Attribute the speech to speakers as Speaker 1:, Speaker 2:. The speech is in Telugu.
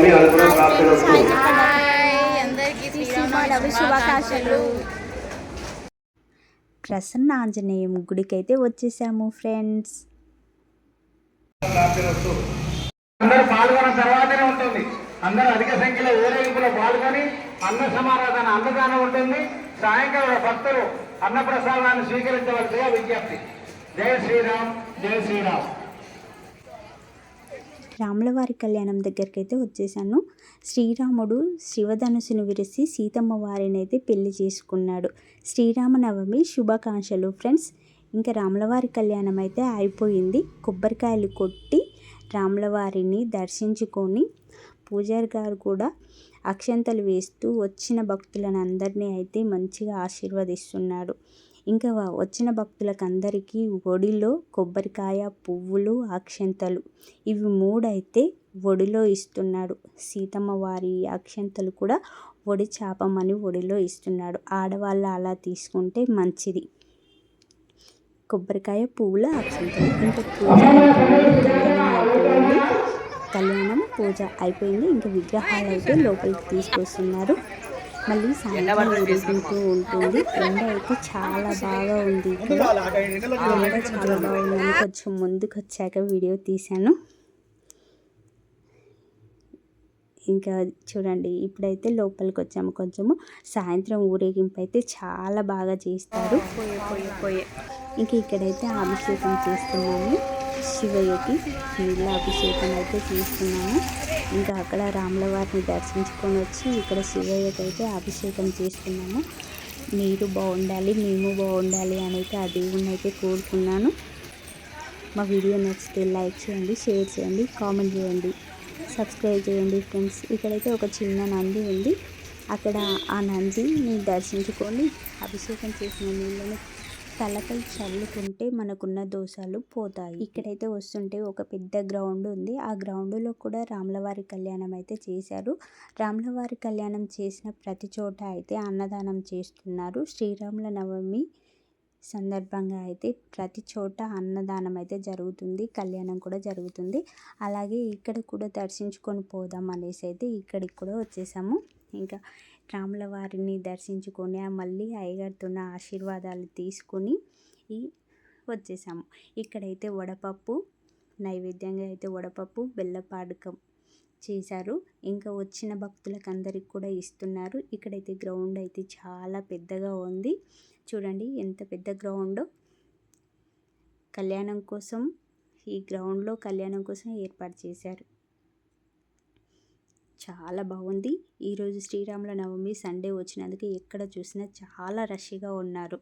Speaker 1: శ్రీరామనవమి అనుగ్రహ ప్రాప్తిరస్తు
Speaker 2: శుభాకాంక్షలు.
Speaker 3: ప్రసన్న ఆంజనేయం గుడికైతే వచ్చేసాము ఫ్రెండ్స్.
Speaker 1: అందరూ పాల్గొన్న తర్వాతనే ఉంటుంది. అందరూ అధిక సంఖ్యలో ఊరేగింపులో పాల్గొని అన్న సమారాధన అన్నదానం ఉంటుంది. సాయంకాలం భక్తులు అన్నప్రసాదాన్ని స్వీకరించవలసిగా విజ్ఞప్తి. జై శ్రీరామ్ జై శ్రీరామ్.
Speaker 3: రాములవారి కళ్యాణం దగ్గరికి అయితే వచ్చేసాను. శ్రీరాముడు శివధనుసును విరిసి సీతమ్మ వారిని అయితే పెళ్ళి చేసుకున్నాడు. శ్రీరామనవమి శుభాకాంక్షలు ఫ్రెండ్స్. ఇంకా రాములవారి కళ్యాణం అయితే అయిపోయింది. కొబ్బరికాయలు కొట్టి రాములవారిని దర్శించుకొని పూజారి గారు కూడా అక్షంతలు వేస్తూ వచ్చిన భక్తులను అందరినీ అయితే మంచిగా ఆశీర్వదిస్తున్నాడు. ఇంకా వచ్చిన భక్తులకు అందరికీ ఒడిలో కొబ్బరికాయ పువ్వులు అక్షంతలు. ఇవి మూడైతే ఒడిలో ఇస్తున్నాడు. సీతమ్మ వారి అక్షంతలు కూడా ఒడి చాపమని ఒడిలో ఇస్తున్నాడు. ఆడవాళ్ళు అలా తీసుకుంటే మంచిది. కొబ్బరికాయ పువ్వుల అక్షంతలు. ఇంకా పూజ అయిపోయింది. కళ్యాణం పూజ అయిపోయింది. ఇంకా విగ్రహాలు అయితే లోపలికి తీసుకొస్తున్నారు. మళ్ళీ సాయంత్రం ఊరేగింపు ఉంటుంది. ఎండ అయితే చాలా బాగా ఉంది ఇక్కడ. ఎండ చాలా బాగుందని కొంచెం ముందుకు వచ్చాక వీడియో తీశాను. ఇంకా చూడండి ఇప్పుడైతే లోపలికి వచ్చాము కొంచెము. సాయంత్రం ఊరేగింపు అయితే చాలా బాగా చేస్తారు. ఇంక ఇక్కడైతే అభిషేకం చేస్తున్నాము శివయ్యకి నీళ్ళ అభిషేకం అయితే చేస్తున్నాము. ఇంకా అక్కడ రాముల వారిని దర్శించుకొని వచ్చి ఇక్కడ శివయ్యకి అయితే అభిషేకం చేస్తున్నాము. మీరు బాగుండాలి మేము బాగుండాలి అని అయితే ఆ దేవుణ్ణి అయితే కోరుకున్నాను. మా వీడియో నచ్చితే లైక్ చేయండి షేర్ చేయండి కామెంట్ చేయండి సబ్స్క్రైబ్ చేయండి ఫ్రెండ్స్. ఇక్కడైతే ఒక చిన్న నంది ఉంది. అక్కడ ఆ నందిని దర్శించుకొని అభిషేకం చేసిన నీళ్ళని తలపై చల్లుకుంటే మనకున్న దోషాలు పోతాయి. ఇక్కడైతే వస్తుంటే ఒక పెద్ద గ్రౌండ్ ఉంది. ఆ గ్రౌండ్లో కూడా రాములవారి కళ్యాణం అయితే చేశారు. రాములవారి కళ్యాణం చేసిన ప్రతి చోట అయితే అన్నదానం చేస్తున్నారు. శ్రీరాముల నవమి సందర్భంగా అయితే ప్రతి చోట అన్నదానం అయితే జరుగుతుంది. కళ్యాణం కూడా జరుగుతుంది. అలాగే ఇక్కడ కూడా దర్శించుకొని పోదాం అనేసి అయితే ఇక్కడికి కూడా వచ్చేసాము. ఇంకా రాముల వారిని దర్శించుకొని మళ్ళీ అయ్యగారితోన్న ఆశీర్వాదాలు తీసుకొని ఈ వచ్చేసాము. ఇక్కడైతే వడపప్పు నైవేద్యంగా అయితే వడపప్పు బెల్లపాడకం చేశారు. ఇంకా వచ్చిన భక్తులకు అందరికి కూడా ఇస్తున్నారు. ఇక్కడైతే గ్రౌండ్ అయితే చాలా పెద్దగా ఉంది. చూడండి ఎంత పెద్ద గ్రౌండ్. కళ్యాణం కోసం ఈ గ్రౌండ్లో కళ్యాణం కోసం ఏర్పాటు చేశారు. చాలా బాగుంది. ఈరోజు శ్రీరాముల నవమి సండే వచ్చినందుకు ఎక్కడ చూసినా చాలా రష్గా ఉన్నారు.